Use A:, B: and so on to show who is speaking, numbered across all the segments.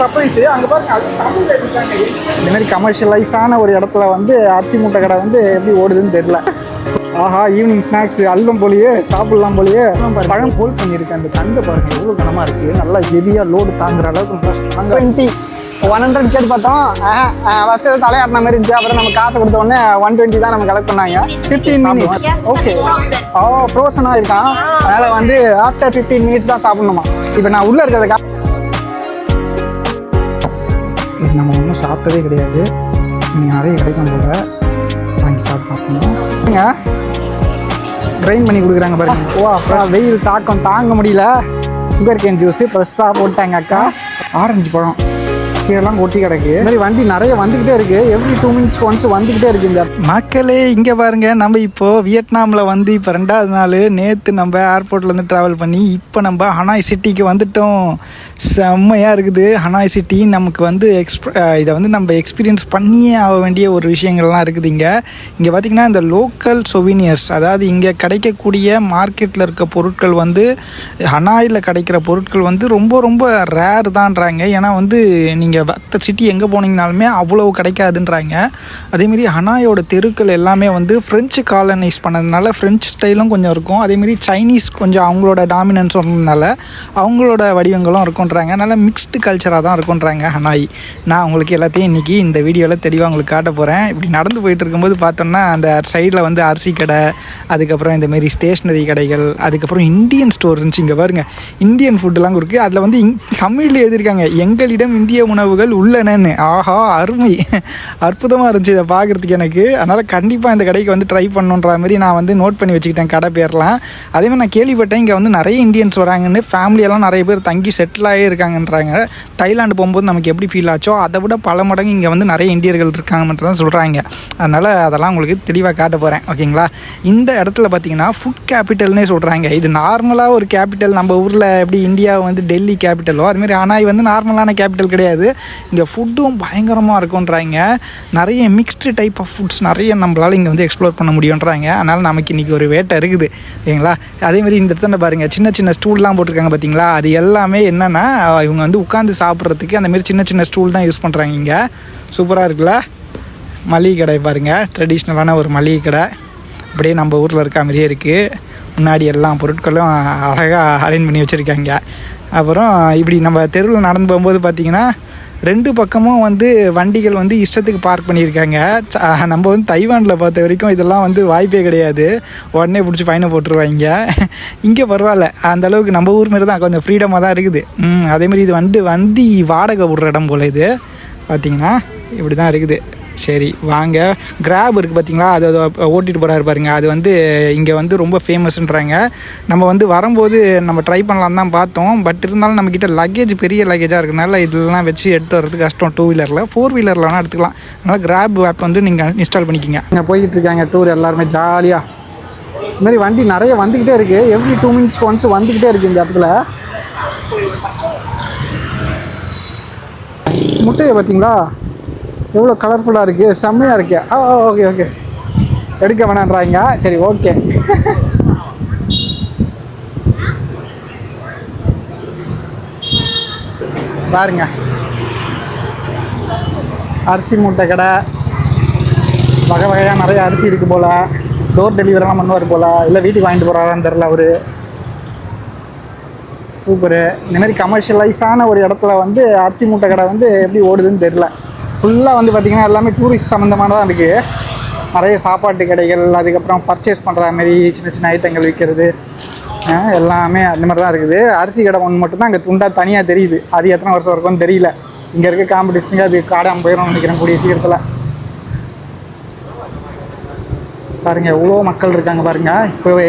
A: Surprise அங்கே பாருங்க அது தமிழ்ல இருக்காங்க இந்த மாதிரி கமர்ஷியலைஸான ஒரு இடத்துல வந்து அரிசி மூட்டை கடை வந்து எப்படி ஓடுதுன்னு தெரியல. ஆஹா ஈவினிங் ஸ்நாக்ஸ் அல்லம் போலியே சாப்பிடலாம் போலியே. பழம் ஹோல்ட் பண்ணியிருக்கேன் அந்த கண்டை பாருங்க எவ்வளோ கனமாக இருக்குது நல்லா ஹெவியாக லோடு தாங்குற அளவுக்கு டுவெண்ட்டி ஒன் ஹண்ட்ரட் கேட்டு பார்த்தோம். ஃபஸ்ட்டு தலையாட்டின மாதிரி இருந்துச்சு. அப்புறம் நம்ம காசு கொடுத்த உடனே ஒன் டுவெண்ட்டி தான் நம்ம கலெக்ட் பண்ணாங்க. ஃபிஃப்டீன் மினிட்ஸ் ஓகே ஓ ஃப்ரோசனாக இருக்கான். அதனால் வந்து ஆஃப்டர் ஃபிஃப்டீன் மினிட்ஸ் தான் சாப்பிடணுமா? இப்போ நான் உள்ளே இருக்கிறத கா இது நம்ம ஒன்றும் சாப்பிட்டதே கிடையாது. நீங்கள் நிறைய கிடைக்கும் போல. வாங்கி சாப்பிட்டு பார்ப்போம். ட்ரைன் பண்ணி கொடுக்குறாங்க பாருங்க. ஓ அப்புறம் வெயில் தாக்கம் தாங்க முடியல. சுகர் கேன் ஜூஸு ஃப்ரெஷ்ஷாக போட்டாங்க அக்கா. ஆரஞ்சு பழம். கீழெல்லாம் கொட்டி கிடக்கு. இந்த மாதிரி வண்டி நிறைய வந்துக்கிட்டே இருக்கு. எவ்ரி டூ மினிட்ஸ் ஒன்ஸ் வந்துக்கிட்டே இருக்கு இந்த மக்களே இங்கே பாருங்க. நம்ம இப்போ வியட்நாமில் வந்து இப்போ ரெண்டாவது நாள் நேற்று நம்ம ஏர்போர்ட்லேருந்து ட்ராவல் பண்ணி இப்போ நம்ம ஹனாய் சிட்டிக்கு வந்துட்டோம். செம்மையாக இருக்குது. ஹனாய் சிட்டி நமக்கு வந்து எக்ஸ்ப இதை வந்து நம்ம எக்ஸ்பீரியன்ஸ் பண்ணியே ஆக வேண்டிய ஒரு விஷயங்கள்லாம் இருக்குது இங்கே. இங்கே பார்த்திங்கன்னா இந்த லோக்கல் சொவினியர்ஸ் அதாவது இங்கே கிடைக்கக்கூடிய மார்க்கெட்டில் இருக்க பொருட்கள் வந்து ஹனாயில் கிடைக்கிற பொருட்கள் வந்து ரொம்ப ரொம்ப ரேர் தான்றாங்க. ஏன்னா வந்து நீங்கள் மற்ற சிட்டி எங்கே போனீங்கனாலுமே அவ்வளவு கிடைக்காதுன்றாங்க. அதேமாரி ஹனாயோட தெருக்கள் எல்லாமே வந்து ஃப்ரெஞ்சு காலனைஸ் பண்ணதுனால ஃப்ரெஞ்சு ஸ்டைலும் கொஞ்சம் இருக்கும். அதேமாரி சைனீஸ் கொஞ்சம் அவங்களோட டாமினன்ஸ் வந்ததுனால அவங்களோட வடிவங்களும் இருக்குன்றாங்க நல்ல மிக்ஸ்டு கல்ச்சராக தான் இருக்குன்றாங்க ஹனாய். நான் உங்களுக்கு எல்லாத்தையும் இன்றைக்கி இந்த வீடியோவில் தெளிவாக உங்களுக்கு காட்ட போகிறேன் இப்படி நடந்து போயிட்டு இருக்கும்போது பார்த்தோம்னா அந்த சைடில் வந்து அரிசி கடை அதுக்கப்புறம் இந்தமாரி ஸ்டேஷ்னரி கடைகள் அதுக்கப்புறம் இந்தியன் ஸ்டோர் இருந்துச்சு. இங்கே பாருங்கள் இந்தியன் ஃபுட்டுலாம் இருக்குது அதில் வந்து இங் தமிழில் எழுதியிருக்காங்க எங்களிடம் இந்திய உணவு உணவுகள் உள்ளனன்னு. ஆஹா அருமை. அற்புதமாக இருந்துச்சு இதை பார்க்குறதுக்கு எனக்கு. அதனால் கண்டிப்பாக இந்த கடைக்கு வந்து ட்ரை பண்ணுன்ற மாதிரி நான் வந்து நோட் பண்ணி வச்சுக்கிட்டேன் கடை பேர்லாம். அதே மாதிரி நான் கேள்விப்பட்டேன் இங்கே வந்து நிறைய இந்தியன்ஸ் வராங்கன்னு. ஃபேமிலியெல்லாம் நிறைய பேர் தங்கி செட்டில் ஆகி இருக்காங்கன்றாங்க. தைலாண்டு போகும்போது நமக்கு எப்படி ஃபீல் ஆச்சோ அதை விட பல மடங்கு இங்கே வந்து நிறைய இந்தியர்கள் இருக்காங்கன்றதான் சொல்கிறாங்க அதனால் அதெல்லாம் உங்களுக்கு தெளிவாக காட்ட போகிறேன் ஓகேங்களா? இந்த இடத்துல பார்த்தீங்கன்னா ஃபுட் கேபிட்டல்னே சொல்கிறாங்க இது நார்மலாக ஒரு கேபிட்டல் நம்ம ஊரில் எப்படி இந்தியா வந்து டெல்லி கேபிட்டலோ அதுமாரி ஆனால் வந்து நார்மலான கேபிட்டல் கிடையாது. இங்கே ஃபுட்டும் பயங்கரமாக இருக்குன்றாங்க நிறைய மிக்ஸ்டு டைப் ஆஃப் ஃபுட்ஸ் நிறைய நம்மளால் இங்கே வந்து எக்ஸ்ப்ளோர் பண்ண முடியுன்றாங்க அதனால் நமக்கு இன்றைக்கி ஒரு வேட்டை இருக்குது. சரிங்களா? அதேமாரி இந்த இடத்துல பாருங்கள் சின்ன சின்ன ஸ்டூல்லாம் போட்டிருக்காங்க பார்த்தீங்களா அது எல்லாமே என்னென்னா இவங்க வந்து உட்காந்து சாப்பிட்றதுக்கு அந்தமாரி சின்ன சின்ன ஸ்டூல் தான் யூஸ் பண்ணுறாங்க இங்கே. சூப்பராக இருக்குல்ல? மளிகை கடை பாருங்கள் ட்ரெடிஷ்னலான ஒரு மளிகை கடை. அப்படியே நம்ம ஊரில் இருக்க மாதிரியே இருக்குது முன்னாடி எல்லா பொருட்களும் அழகாக அரேஞ்ச் பண்ணி வச்சுருக்காங்க. அப்புறம் இப்படி நம்ம தெருவில் நடந்து போகும்போது பார்த்திங்கன்னா ரெண்டு பக்கமும் வந்து வண்டிகள் வந்து இஷ்டத்துக்கு பார்க் பண்ணியிருக்காங்க. ச- நம்ம வந்து தைவானில் பார்த்த வரைக்கும் இதெல்லாம் வந்து வாய்ப்பே கிடையாது. உடனே பிடிச்சி ஃபைனை போட்டுருவாங்க. இங்கே பரவாயில்ல. அந்த அளவுக்கு நம்ம ஊர் மாரி தான் கொஞ்சம் ஃப்ரீடமாக தான் இருக்குது. ம், அதேமாதிரி இது வந்து வண்டி வாடகை விடுற இடம் போல் இது. பார்த்தீங்கன்னா இப்படி தான் இருக்குது. சரி வாங்க. கிராப் இருக்குது பார்த்தீங்களா அது ஓட்டிகிட்டு ஓட்டிட்டு போகிறாரு பாருங்க. அது வந்து இங்கே வந்து ரொம்ப ஃபேமஸ்ன்றாங்க நம்ம வந்து வரும்போது நம்ம ட்ரை பண்ணலாம் தான் பார்த்தோம். பட் இருந்தாலும் நம்மக்கிட்ட லக்கேஜ் பெரிய லக்கேஜாக இருக்கனால இதெல்லாம் வச்சு எடுத்து வர்றது கஷ்டம். டூ வீலரில் ஃபோர் வீலரில் வேணால் எடுத்துக்கலாம். அதனால் கிராப் ஆப் வந்து நீங்கள் இன்ஸ்டால் பண்ணிக்கிங்க. இங்கே போய்கிட்டு இருக்காங்க டூர் எல்லாருமே ஜாலியாக இதுமாரி வண்டி நிறைய வந்துக்கிட்டே இருக்குது எவ்ரி டூ மினிட்ஸ் ஒன்ஸ் வந்துக்கிட்டே இருக்குது இந்த இடத்துல. முட்டையை பார்த்தீங்களா எவ்வளோ கலர்ஃபுல்லாக இருக்குது செம்மையாக இருக்கு. ஆ ஓகே ஓகே எடுக்க வேணான்றாங்க சரி ஓகே பாருங்க. அரிசி மூட்டை கடை. வகை வகையாக நிறைய அரிசி இருக்குது போல். டோர் டெலிவரிலாம் பண்ணுவார் போல். இல்லை வீட்டுக்கு வாங்கிட்டு போகிறாரான்னு தெரில அவர். சூப்பரு இந்தமாரி கமர்ஷியலைஸான ஒரு இடத்துல வந்து அரிசி மூட்டை கடை வந்து எப்படி ஓடுதுன்னு தெரில ஃபுல்லாக வந்து பார்த்திங்கன்னா எல்லாமே டூரிஸ்ட் சம்மந்தமானதாக இருக்குது நிறைய சாப்பாட்டு கடைகள் அதுக்கப்புறம் பர்ச்சேஸ் பண்ணுற மாதிரி சின்ன சின்ன ஐட்டங்கள் விற்கிறது எல்லாமே அந்த மாதிரி தான் இருக்குது. அரிசி கடை ஒன்று மட்டும்தான் அங்கே துண்டாக தனியாக தெரியுது. அது எத்தனை வருஷம் இருக்கும்னு தெரியல. இங்கே இருக்க காம்படிஷனுக்கு அது காடாமல் போயிடும் நினைக்கிறேன் கூடிய சீக்கிரத்தில். பாருங்கள் எவ்வளோ மக்கள் இருக்காங்க பாருங்கள் இப்போவே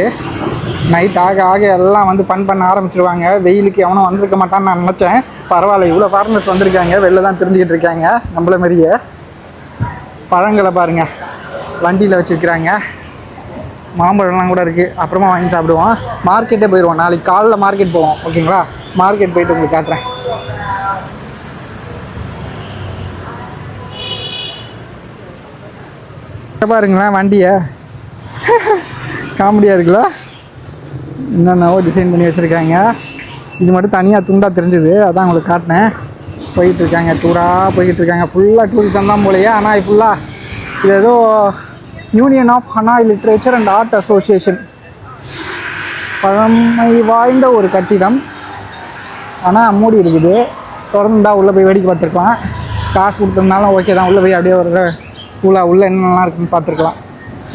A: நைட் ஆக ஆக எல்லாம் வந்து ஃபன் பண்ண ஆரம்பிச்சிருவாங்க. வெயிலுக்கு எவனும் வந்திருக்க மாட்டான்னு நான் நினச்சேன். பரவாயில்ல இவ்வளோ ஃபாரினர்ஸ் வந்திருக்காங்க. வெளில தான் தெரிஞ்சுக்கிட்டு இருக்காங்க. நம்மள மாரியே பழங்களை பாருங்கள் வண்டியில் வச்சுருக்கிறாங்க. மாம்பழம்லாம் கூட இருக்குது அப்புறமா வாங்கி சாப்பிடுவோம். மார்க்கெட்டே போயிடுவோம் நாளைக்கு காலைல மார்க்கெட் போவோம். ஓகேங்களா மார்க்கெட் போயிட்டு உங்களுக்கு காட்டுறேன். பாருங்களேன் வண்டியை. காமெடியாக இருக்குல்ல? என்னென்னவோ டிசைன் பண்ணி வச்சுருக்காங்க. இது மட்டும் தனியாக துண்டாக தெரிஞ்சுது. அதான் உங்களுக்கு காட்டினேன். போயிட்டுருக்காங்க. டூராக போய்கிட்டுருக்காங்க ஃபுல்லாக டூரிசம் தான் போலையே. ஆனால் ஃபுல்லாக இது ஏதோ union of Hanoi literature and art association பழமை வாய்ந்த ஒரு கட்டிடம். ஆனால் மூடி இருக்குது. திறந்துட்டா உள்ளே போய் வேடிக்கை பார்த்துருக்கலாம். காசு கொடுத்துருந்தாலும் ஓகே தான். உள்ளே போய் அப்படியே ஒரு கூலாக உள்ளே என்னென்னலாம் இருக்குன்னு பார்த்துருக்கலாம்.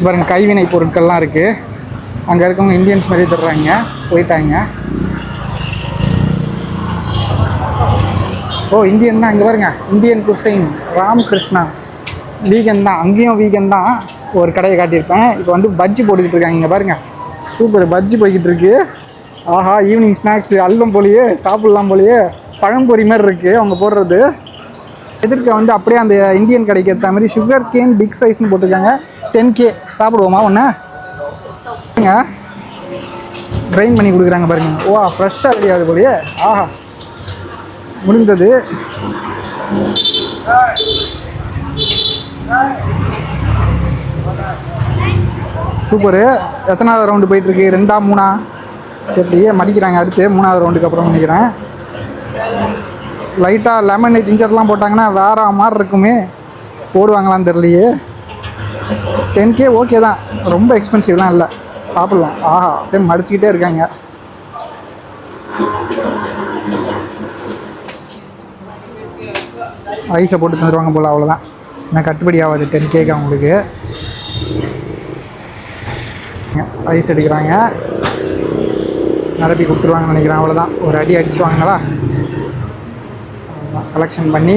A: பாருங்க கைவினை பொருட்கள்லாம் இருக்குது அங்கே இருக்கவங்க இந்தியன்ஸ் மாதிரி தர்றாங்க. போயிட்டாங்க. ஓ இந்தியன் தான். இங்கே பாருங்க. Indian cuisine Ram Krishna vegan தான். அங்கேயும் வீகன் தான். ஒரு கடையை காட்டியிருப்பேன். இப்போ வந்து பஜ்ஜி போட்டுக்கிட்டு இருக்காங்க. இங்கே பாருங்க. சூப்பர் பஜ்ஜி போய்கிட்டு இருக்கு. ஆஹா ஈவினிங் ஸ்நாக்ஸ் அல்லம் போலியே சாப்பிட்லாம் போலியே. பழம்பொரி மாதிரி இருக்குது அவங்க போடுறது. எதிர்க்க வந்து அப்படியே அந்த இந்தியன் கடைக்கு ஏற்ற மாதிரி சுகர் கேன் பிக் சைஸ்னு போட்டிருக்காங்க. டென் கே சாப்பிடுவோமா ஒன்று பாருங்க. ட்ரைன் பண்ணி கொடுக்குறாங்க பாருங்க. ஓ ஃப்ரெஷ்ஷாக ரெடி ஆகுது ஆஹா. முடிந்தது. சூப்பரு. எத்தனாவது ரவுண்டு போயிட்டுருக்கு? ரெண்டா மூணா? தெரியலையே. மடிக்கிறாங்க அடுத்து. மூணாவது ரவுண்டுக்கு அப்புறம் நினைக்கிறேன். லைட்டாக லெமன் ஜிஞ்சர்லாம் போட்டாங்கன்னா வேற மாதிரி இருக்குமே. போடுவாங்களான்னு தெரியலையே. டென் கே ஓகே தான். ரொம்ப எக்ஸ்பென்சிவ்லாம் இல்லை. சாப்பிட்லாம். ஆஹா அப்படியே மடிச்சுக்கிட்டே இருக்காங்க. ஐஸை போட்டு தந்துடுவாங்க போல் அவ்வளோதான் ஏன்னா கட்டுப்படி ஆகாது டென் கேக் அவங்களுக்கு. ஐஸ் எடுக்கிறாங்க. நிரப்பி கொடுத்துருவாங்கன்னு நினைக்கிறேன் அவ்வளோதான் ஒரு அடி அடிச்சுவாங்களா கலெக்ஷன் பண்ணி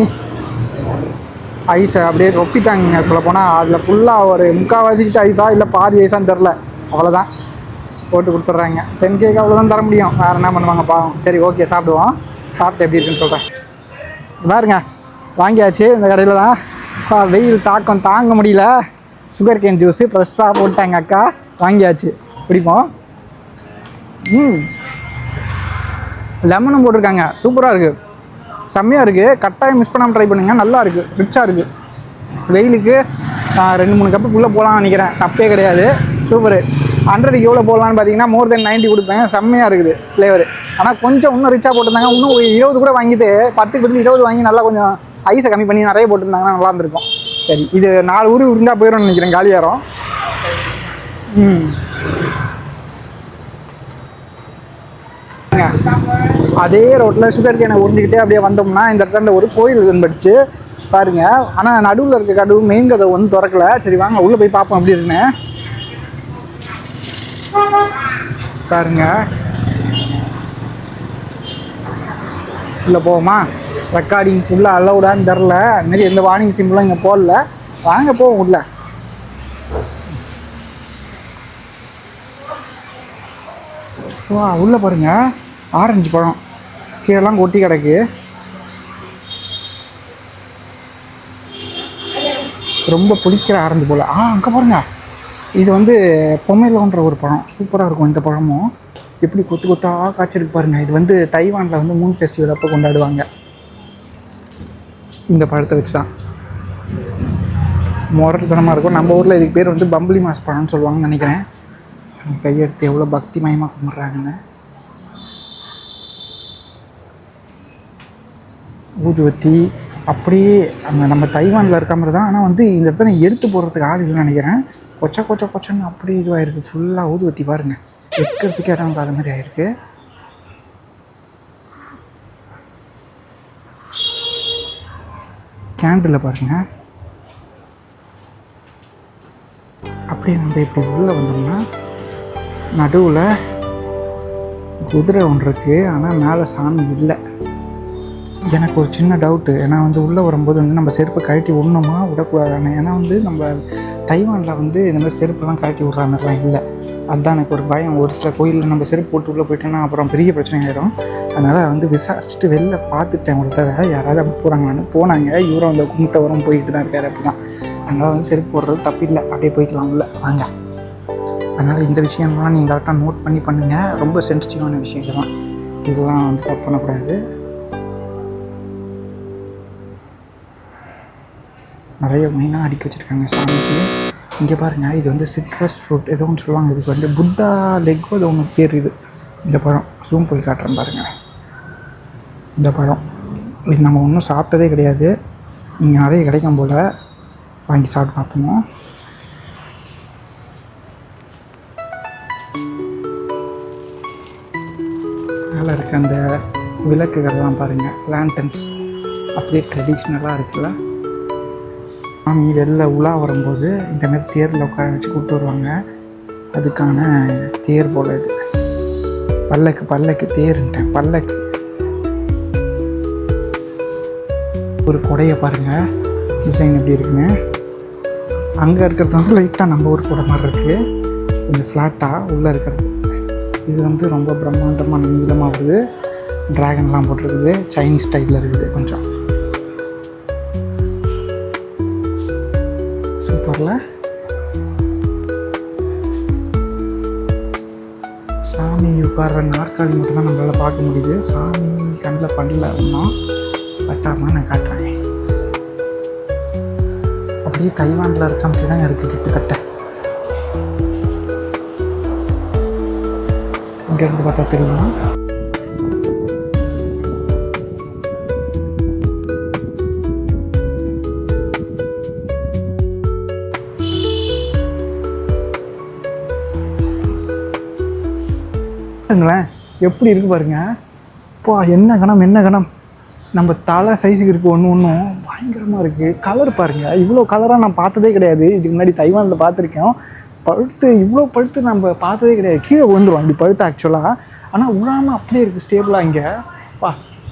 A: ஐஸை அப்படியே ரொப்பிட்டாங்க சொல்லப்போனால் அதில் ஃபுல்லாக ஒரு முக்கால்வாசிக்கிட்ட ஐஸா இல்லை பாதி ஐஸான்னு தெரில அவ்வளோதான் போட்டு கொடுத்துட்றாங்க. டென் கேக்கு அவ்வளோதான் தர முடியும். வேறு என்ன பண்ணுவாங்க பாவம். சரி ஓகே சாப்பிடுவோம். சாப்பிட்டு எப்படி இருக்குன்னு சொல்கிறேன் பாருங்க. வாங்கியாச்சு. இந்த கடையில் தான். வெயில் தாக்கம் தாங்க முடியல. சுகர் கேன் ஜூஸு ஃப்ரெஷ்ஷாக போட்டாங்க அக்கா. வாங்கியாச்சு. பிடிப்போம் ம். லெமனும் போட்டிருக்காங்க. சூப்பராக இருக்குது செம்மையாக இருக்குது கட்டாயம் மிஸ் பண்ணாமல் ட்ரை பண்ணுங்க. நல்லா இருக்குது ரிச்சாக இருக்குது வெயிலுக்கு ரெண்டு மூணு கப்பு உள்ளே போகலாம்னு நினைக்கிறேன். தப்பே கிடையாது. சூப்பரு ஹண்ட்ரடுக்கு எவ்வளோ போடலான்னு பார்த்தீங்கன்னா மோர் தென் 90 கொடுப்பேன். செம்மையாக இருக்குது ஃப்ளேவர் ஆனால் கொஞ்சம் இன்னும் ரிச்சாக போட்டிருந்தாங்க. இன்னும் ஒரு இருபது கூட வாங்கிட்டு பத்துக்கு பதில் இருபது வாங்கி நல்லா கொஞ்சம் ஐஸை கம்மி பண்ணி நிறைய போட்டிருந்தாங்கன்னா நல்லா இருந்திருக்கும். சரி இது நாலு ஊர் இருந்தால் போயிடும்னு நினைக்கிறேன் காலியாரம் ம். அதே ரோட்டில் சுகர் கேனை உறிஞ்சிக்கிட்டே அப்படியே வந்தோம்னா இந்த இடத்துல ஒரு கோயில் தென்பட்டுச்சு பாருங்கள் ஆனால் நடுவில் இருக்க கதவு மெயின் கதை ஒன்றும் திறக்கல. சரி வாங்க உள்ளே போய் பார்ப்போம் அப்படி இருக்குன்னு. பாருங்க. உள்ளே போவோமா? ரெக்கார்டிங் ஃபுல்லாக அலௌடான்னு தெரில அதுமாரி எந்த வார்னிங் சிம்பிளும் இங்கே போடல. வாங்க போவோம் உள்ள. வா உள்ளே பாருங்க. ஆரஞ்சு பழம். கீழெல்லாம் கொட்டி கிடக்கு. ரொம்ப பிடிக்கிற ஆரஞ்சு போல். ஆ அங்கே பாருங்க. இது வந்து பொம்மையிலன்ற ஒரு பழம் சூப்பராக இருக்கும் இந்த பழமும் எப்படி கொத்து கொத்தாக காய்ச்சிருக்கு பாருங்க. இது வந்து தைவானில் வந்து மூன் ஃபெஸ்டிவல் அப்போ கொண்டாடுவாங்க. இந்த பழத்தை வச்சு தான் முரட்டுத்தனமாக இருக்கும். நம்ம ஊரில் இதுக்கு பேர் வந்து பம்பளி மாஸ் பழம்னு சொல்லுவாங்கன்னு நினைக்கிறேன். கையெடுத்து எவ்வளோ பக்தி மயமாக கும்பிட்றாங்கன்னு. ஊதுவத்தி அப்படியே அங்கே நம்ம தைவானில் இருக்க மாதிரி தான். ஆனால் வந்து இந்த இடத்துல எடுத்து போடுறதுக்கு ஆள் இல்லைன்னு நினைக்கிறேன். கொச்ச கொச்ச கொச்சன்னு அப்படி இதுவாயிருக்கு. ஃபுல்லாக ஊதுவத்தி பாருங்க. வைக்கிறதுக்கு இடம் இல்லாத மாதிரி ஆயிருக்கு. கேண்டில் பாருங்க. அப்படியே நம்ம இப்படி உள்ளே வந்தோம்னா நடுவில் குதிரை ஒன்று இருக்குது ஆனால் மேலே சாமி இல்லை. எனக்கு ஒரு சின்ன டவுட்டு ஏன்னா வந்து உள்ளே வரும்போது வந்து நம்ம செருப்பை கழட்டி விடணுமா விடக்கூடாதானே? ஏன்னா வந்து நம்ம தைவானில் வந்து இந்த மாதிரி செருப்பெல்லாம் கழட்டி விட்ற மாதிரிலாம் இல்லை. அதுதான் எனக்கு ஒரு பயம். ஒரு சில கோயிலில் நம்ம செருப்பு போட்டு உள்ளே போயிட்டோன்னா அப்புறம் பெரிய பிரச்சனை ஆகிடும் அதனால் வந்து விசாரிச்சுட்டு வெளில பார்த்துட்டேன். ஒரு தடவை யாராவது அப்படி போகிறாங்கன்னு போனாங்க. இவரும் அந்த கும்பிட்ட வரும் போயிட்டு தான் இருக்காரு அப்படி தான் அதனால் வந்து செருப்பு போடுறது தப்பில்லை அப்படியே போய்க்கலாம் உள்ள வாங்க. அதனால் இந்த விஷயம்லாம் நீங்கள் கரெக்டாக நோட் பண்ணி பண்ணுங்கள் ரொம்ப சென்சிட்டிவான விஷயம் இதெல்லாம் இதெல்லாம் வந்து தப்பு பண்ணக்கூடாது. நிறைய மெயினாக அடுக்கி வச்சுருக்காங்க சாமிக்கு. இங்கே பாருங்கள் இது வந்து சிட்ரஸ் ஃப்ரூட் ஏதோ ஒன்று சொல்லுவாங்க. இதுக்கு வந்து புத்தா லெக்கோ ஏதோ ஒன்று பேர் இது. இந்த பழம். ஜூம் போய் காட்டுறேன் பாருங்கள் இந்த பழம். இது நம்ம ஒன்றும் சாப்பிட்டதே கிடையாது. இங்கே நிறைய கிடைக்கும் போல். வாங்கி சாப்பிட்டு பார்ப்போம். மேலே இருக்க அந்த விளக்குகள்லாம் பாருங்கள் லேண்டன்ஸ் அப்படியே ட்ரெடிஷ்னலாக இருக்குல்ல. மாமி வெளில உலா வரும்போது இந்த மாதிரி தேரில் உட்கார வச்சு கூப்பிட்டு வருவாங்க. அதுக்கான தேர் போல் இது. பல்லக்கு பல்லக்கு தேருன்ட்டேன் பல்லக்கு. ஒரு கொடையை பாருங்கள் டிசைன் எப்படி இருக்குன்னு. அங்கே இருக்கிறது வந்து லைட்டாக நம்ம ஊர் கொடை மாதிரி இருக்குது கொஞ்சம் ஃப்ளாட்டாக உள்ளே இருக்கிறது. இது வந்து ரொம்ப பிரம்மாண்டமான நீளமாக வருது ட்ராகன்லாம் போட்டிருக்குது. சைனீஸ் ஸ்டைலில் இருக்குது கொஞ்சம். சூப்பரில் சாமி உட்கார்ற நாற்காலி மட்டும்தான் நம்மளால் பார்க்க முடியுது. சாமி கண்ணில் பண்ணல இன்னும் பட்டாமல் நான் காட்டுறேன். அப்படியே தைவானில் இருக்க மாதிரி தான் இருக்குது கிட்டத்தட்ட. இங்கேருந்து பார்த்தா தெரியுமா? பாருங்களேன் எப்படி இருக்கு பாருங்க. பா என்ன கணம் என்ன கணம். நம்ம தலை சைஸுக்கு இருக்கு ஒன்று ஒன்றும் பயங்கரமாக இருக்குது கலர் பாருங்கள் இவ்வளோ கலராக நான் பார்த்ததே கிடையாது. இதுக்கு முன்னாடி தைவானில் பார்த்துருக்கேன். பழுத்து இவ்வளோ பழுத்து நம்ம பார்த்ததே கிடையாது. கீழே விழுந்துருவோம் இப்படி பழுத்து ஆக்சுவலாக ஆனால் உழாமல் அப்படியே இருக்குது ஸ்டேபிளாக இங்கே. பா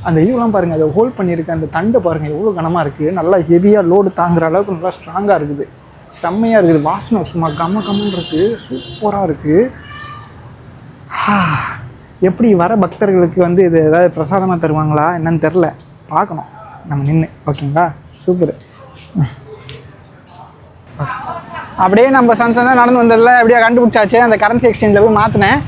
A: அந்த இதுலாம் பாருங்கள் அதை ஹோல்ட் பண்ணியிருக்க அந்த தண்டை பாருங்கள் எவ்வளோ கனமாக இருக்குது நல்லா ஹெவியாக லோடு தாங்குற அளவுக்கு நல்லா ஸ்ட்ராங்காக இருக்குது. செம்மையாக இருக்குது. வாசனை சும்மா கம்ம கம்மன் இருக்குது சூப்பராக இருக்குது ஹா, எப்படி வர பக்தர்களுக்கு வந்து இது ஏதாவது பிரசாதமாக தருவாங்களா என்னன்னு தெரில பார்க்கணும். நம்ம நின்று ஓகேங்களா? சூப்பர். அப்படியே நம்ம சன்சன் தான் நடந்து வந்ததில்ல அப்படியே கண்டுபிடிச்சாச்சு. அந்த கரன்சி எக்ஸ்சேஞ்சில் போய் மாற்றினேன்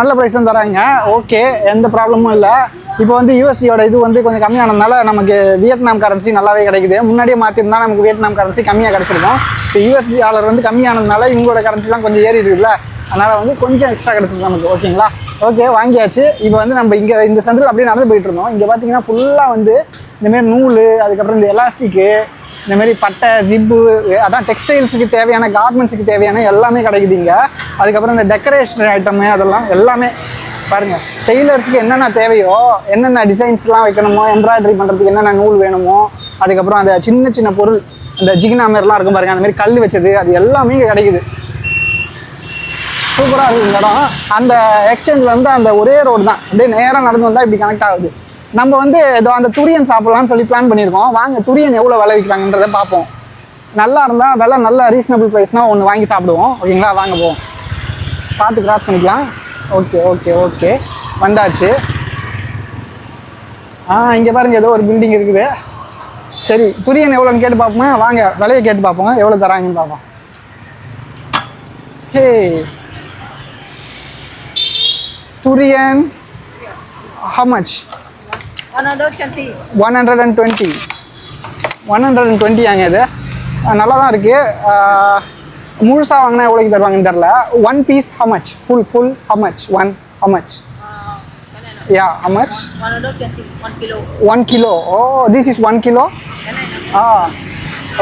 A: நல்ல ப்ரைஸ் தான் தராங்க. ஓகே எந்த ப்ராப்ளமும் இல்லை. இப்போ வந்து யூஎஸ்சியோட இது வந்து கொஞ்சம் கம்மியானதுனால நமக்கு வியட்நாம் கரன்சி நல்லாவே கிடைக்குது. முன்னாடியே மாற்றிருந்தா நமக்கு வியட்நாம் கரன்சி கம்மியாக கிடச்சிருக்கும். இப்போ யூஎஸ்டி டாலர் வந்து கம்மியானதுனால இவங்களோட கரன்சிலாம் கொஞ்சம் ஏறி இருக்குல்ல அதனால் வந்து கொஞ்சம் எக்ஸ்ட்ரா கிடச்சிருக்கு நமக்கு ஓகேங்களா ஓகே வாங்கியாச்சு. இப்போ வந்து நம்ம இங்கே இந்த சந்தில் அப்படியே நடந்து போயிட்டு இருந்தோம். இங்கே பார்த்தீங்கன்னா ஃபுல்லாக வந்து இந்தமாரி நூல் அதுக்கப்புறம் இந்த எலாஸ்டிக்கு இந்த மாதிரி பட்டை ஜிப்பு அதான் டெக்ஸ்டைல்ஸுக்கு தேவையான கார்மெண்ட்ஸுக்கு தேவையான எல்லாமே கிடைக்குது இங்கே. அதுக்கப்புறம் இந்த டெக்கரேஷன் ஐட்டமு அதெல்லாம் எல்லாமே பாருங்கள் டெய்லர்ஸுக்கு என்னென்ன தேவையோ என்னென்ன டிசைன்ஸ்லாம் வைக்கணுமோ எம்ப்ராய்டரி பண்ணுறதுக்கு என்னென்ன நூல் வேணுமோ அதுக்கப்புறம் அந்த சின்ன சின்ன பொருள் இந்த ஜிகினா மாதிரிலாம் இருக்கும் பாருங்கள் அந்த மாதிரி கல் வச்சது அது எல்லாமே இங்கே கிடைக்குது. சூப்பராக இருக்குது இந்த இடம். அந்த எக்ஸ்சேஞ்சில் வந்து அந்த ஒரே ரோடு தான். அப்படியே நேராக நடந்து வந்தால் இப்படி கனெக்ட் ஆகுது. நம்ம வந்து ஏதோ அந்த துரியன் சாப்பிட்லாம்னு சொல்லி பிளான் பண்ணியிருக்கோம். வாங்க துரியன் எவ்வளோ விலை விற்கிறாங்கன்றதை பார்ப்போம். நல்லா இருந்தால் விலை நல்ல ரீசனபிள் ப்ரைஸ்னால் ஒன்று வாங்கி சாப்பிடுவோம். ஓகேங்களா? வாங்க போவோம். பார்த்து கிராஸ் பண்ணிக்கலாம். Okay okay okay. வந்தாச்சு. ஆ இங்கே பாருங்க ஏதோ ஒரு பில்டிங் இருக்குது. சரி துரியன் எவ்வளோன்னு கேட்டு பார்ப்போமா? வாங்க விலையை கேட்டு பார்ப்போம்? எவ்வளோ தராங்கன்னு பார்ப்போம். ஹே! Thuriyan how much?
B: Another twenty.
A: One hundred and twenty one hundred and twenty ஆங்க இது நல்லா தான் இருக்குது முழுசாக வாங்கினா எவ்வளோக்கு தருவாங்கன்னு தெரில one piece how much full full how much one how much
B: Uh, banana.
A: யா.
B: One kilo.
A: One kilo oh this is one kilo. Ah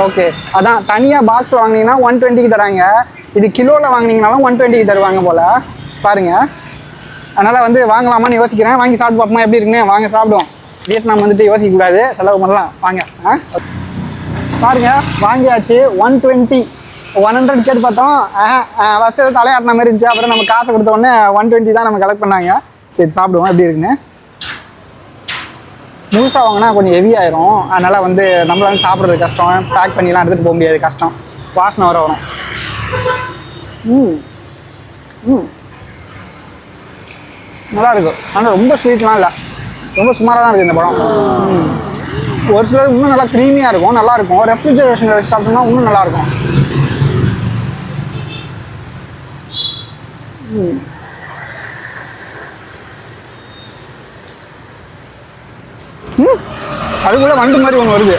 A: okay அதான் தனியாக பாக்ஸில் வாங்கினீங்கன்னா ஒன் டுவெண்ட்டிக்கு தராங்க. இது கிலோவில் வாங்கினீங்கனாலும் ஒன் டுவெண்ட்டிக்கு தருவாங்க போல். பாருங்கள் அதனால் வந்து வாங்கலாமான்னு யோசிக்கிறேன். வாங்கி சாப்பிட்டு பார்ப்போமா எப்படி இருக்குன்னு. வாங்க சாப்பிடுவோம். வியட்நாம் வந்துட்டு யோசிக்கக்கூடாது. செலவு பண்ணலாம். வாங்க. ஆ? பாருங்க வாங்கியாச்சு. ஒன் டுவெண்ட்டி ஒன் ஹண்ட்ரட் கேட்டு பார்த்தோம். ஃபஸ்ட்டு ஏதோ தலையாட்டின மாதிரி இருந்துச்சு. அப்புறம் நம்ம காசை கொடுத்த உடனே ஒன் டுவெண்ட்டி தான் நம்ம கலெக்ட் பண்ணாங்க. சரி சாப்பிடுவோம் எப்படி இருக்குன்னு. முழுசாக வாங்கினா கொஞ்சம் ஹெவி ஆயிரும். அதனால் வந்து நம்மளால சாப்பிட்றது கஷ்டம். பேக் பண்ணிலாம் எடுத்துகிட்டு போக முடியாது. கஷ்டம். வாசனை வர வரும். ம். ம். நல்லா இருக்கும் ஆனால் ரொம்ப ஸ்வீட்லாம் இல்லை. ரொம்ப சுமாராக தான் இருக்குது இந்த படம். ஒரு சிலது இன்னும் நல்லா க்ரீமியாக இருக்கும் நல்லா இருக்கும். ரெஃப்ரிஜரேஷன் வச்சு சாப்பிட்டோம்னா இன்னும் நல்லா இருக்கும். ம். ம். அதுக்குள்ள வண்டு மாதிரி ஒன்று வருது.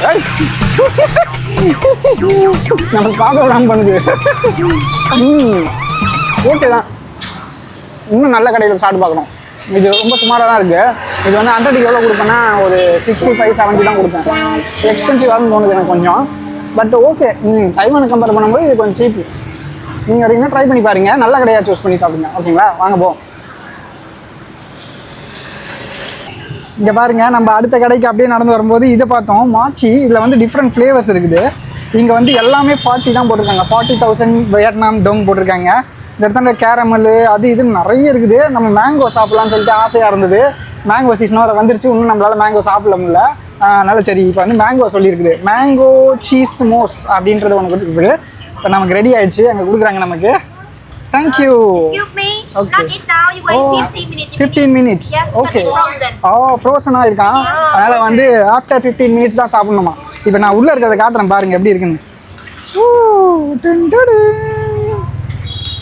A: நமக்கு பார்க்க விடாம பண்ணுது. ம். ஓகே தான். இன்னும் நல்ல கடையில் சாப்பிட்டு பார்க்கணும். இது ரொம்ப சுமாராக தான் இருக்குது இது வந்து ஹண்ட்ரடுக்கு எவ்வளோ கொடுப்பேன்னா ஒரு சிக்ஸ்டி ஃபைவ் செவன்ட்டி தான் கொடுப்பேன். எக்ஸ்பென்சிவாக தோணுது எனக்கு கொஞ்சம். பட் ஓகே ம் தைவானை கம்பேர் பண்ணும்போது இது கொஞ்சம் சீப்பு நீங்கள் வரீங்கன்னா ட்ரை பண்ணி பாருங்க. நல்ல கடையாக சூஸ் பண்ணி சாப்பிடுங்க. ஓகேங்களா வாங்க போ. இங்கே பாருங்கள் நம்ம அடுத்த கடைக்கு அப்படியே நடந்து வரும்போது இதை பார்த்தோம். மாச்சி இதில் வந்து டிஃப்ரெண்ட் ஃப்ளேவர்ஸ் இருக்குது. இங்கே வந்து எல்லாமே ஃபார்ட்டி தான் போட்டிருக்காங்க. ஃபார்ட்டி தௌசண்ட் வியட்நாம் டோங் போட்டிருக்காங்க. இந்த இடத்துல கேரமல் அது இது நிறைய இருக்குது. நம்ம மேங்கோ சாப்பிட்லாம்னு சொல்லிட்டு ஆசையாக இருந்தது. மேங்கோ சீசன் வர வந்துருச்சு. இன்னும் நம்மளால் மேங்கோ சாப்பிட முடியல. அதனால சரி இப்போ வந்து மேங்கோ சொல்லியிருக்குது. மேங்கோ சீஸ் மோஸ் அப்படின்றது ஒன்று கொடுத்துருக்கு இப்போ நமக்கு ரெடி ஆயிடுச்சு. அங்கே கொடுக்குறாங்க நமக்கு. Thank you
C: Excuse me,
A: Okay.
C: not eat now. You wait 15 minutes.
A: Fifteen minutes okay. ஓ ஃப்ரோசனாக இருக்கான் அதனால் வந்து ஆஃப்டர் ஃபிஃப்டீன் மினிட்ஸ் தான் சாப்பிடணுமா. இப்போ நான் உள்ளே இருக்கிறத காட்டுறேன் பாருங்க எப்படி இருக்குன்னு.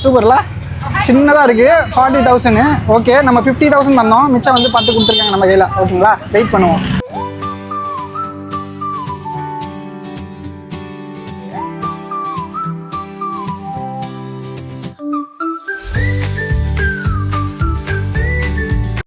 A: சூப்பர்ல. சின்னதாக இருக்குது ஃபார்ட்டி தௌசண்ட் ஓகே நம்ம ஃபிஃப்டி தௌசண்ட் வந்தோம். மிச்சம் வந்து பத்து கொடுத்துருக்காங்க நம்ம கையில். ஓகேங்களா? வெயிட் பண்ணுவோம்.